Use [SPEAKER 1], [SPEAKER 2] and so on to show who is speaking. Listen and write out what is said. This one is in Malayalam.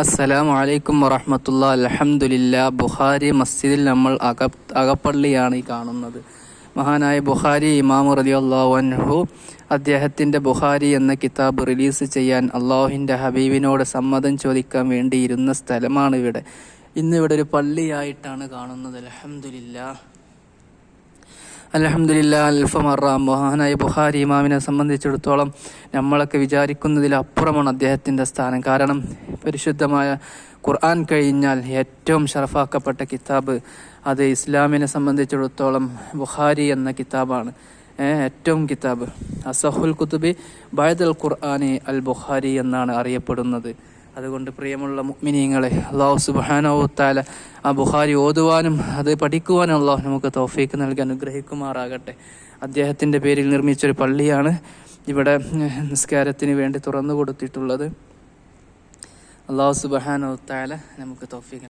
[SPEAKER 1] അസ്സലാമു അലൈക്കും വറഹമത്തുള്ള അലഹമുല്ല ബുഖാരി മസ്ജിദിൽ നമ്മൾ അക അകപ്പള്ളിയാണ് ഈ കാണുന്നത്. മഹാനായ ബുഖാരി ഇമാം റലി അള്ളാഹു അദ്ദേഹത്തിന്റെ ബുഖാരി എന്ന കിതാബ് റിലീസ് ചെയ്യാൻ അള്ളാഹുവിന്റെ ഹബീബിനോട് സമ്മതം ചോദിക്കാൻ വേണ്ടിയിരുന്ന സ്ഥലമാണ് ഇവിടെ. ഇന്നിവിടെ ഒരു പള്ളിയായിട്ടാണ് കാണുന്നത്. അലഹമുല്ല അലഹമുല്ല അൽഫമറ. മൊഹാനായ ബുഹാരി ഇമാമിനെ സംബന്ധിച്ചിടത്തോളം നമ്മളൊക്കെ വിചാരിക്കുന്നതിലപ്പുറമാണ് അദ്ദേഹത്തിന്റെ സ്ഥാനം. കാരണം പരിശുദ്ധമായ ഖുർആൻ കഴിഞ്ഞാൽ ഏറ്റവും ഷറഫാക്കപ്പെട്ട കിതാബ് അത് ഇസ്ലാമിനെ സംബന്ധിച്ചിടത്തോളം ബുഹാരി എന്ന കിതാബാണ്. ഏറ്റവും കിതാബ്. അസഹുൽ കുത്തുബി ബൈദൽ ഖുർആാനി അൽ ബുഹാരി എന്നാണ് അറിയപ്പെടുന്നത്. അതുകൊണ്ട് പ്രിയമുള്ള മുഗ്മിനീങ്ങളെ അള്ളാഹു സുബാനോത്താല ആ ബുഹാരി ഓതുവാനും അത് പഠിക്കുവാനും അള്ളാഹു നമുക്ക് തോഫീക്ക് നൽകി അനുഗ്രഹിക്കുമാറാകട്ടെ. അദ്ദേഹത്തിന്റെ പേരിൽ നിർമ്മിച്ചൊരു പള്ളിയാണ് ഇവിടെ നിസ്കാരത്തിന് വേണ്ടി തുറന്നു കൊടുത്തിട്ടുള്ളത്. അള്ളാഹു സുബാനോത്താല നമുക്ക് തോഫീക്ക്